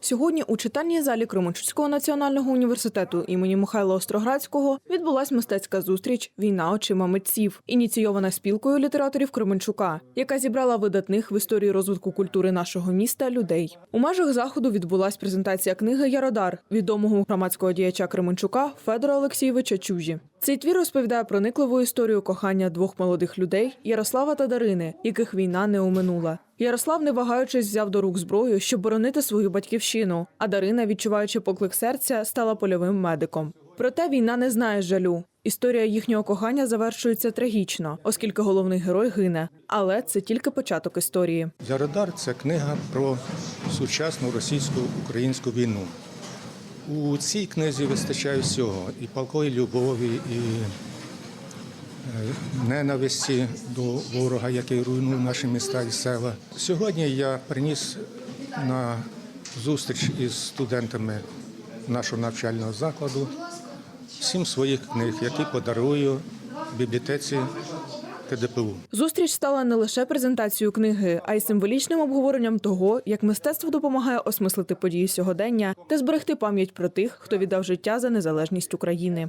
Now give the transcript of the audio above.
Сьогодні у читальній залі Кременчуцького національного університету імені Михайла Остроградського відбулась мистецька зустріч Війна очима митців, ініційована спілкою літераторів Кременчука, яка зібрала видатних в історії розвитку культури нашого міста людей. У межах заходу відбулась презентація книги Яродар відомого громадського діяча Кременчука Федора Олексійовича Чужі. Цей твір розповідає проникливу історію кохання двох молодих людей Ярослава та Дарини, яких війна не оминула. Ярослав, не вагаючись, взяв до рук зброю, щоб боронити свою батьківщину. А Дарина, відчуваючи поклик серця, стала польовим медиком. Проте війна не знає жалю. Історія їхнього кохання завершується трагічно, оскільки головний герой гине. Але це тільки початок історії. Яродар це книга про сучасну російсько-українську війну. У цій книзі вистачає всього і палкої любові, і ненависті до ворога, який руйнує наші міста і села. Сьогодні я приніс на зустріч із студентами нашого навчального закладу сім своїх книг, які подарую бібліотеці КДПУ. Зустріч стала не лише презентацією книги, а й символічним обговоренням того, як мистецтво допомагає осмислити події сьогодення та зберегти пам'ять про тих, хто віддав життя за незалежність України.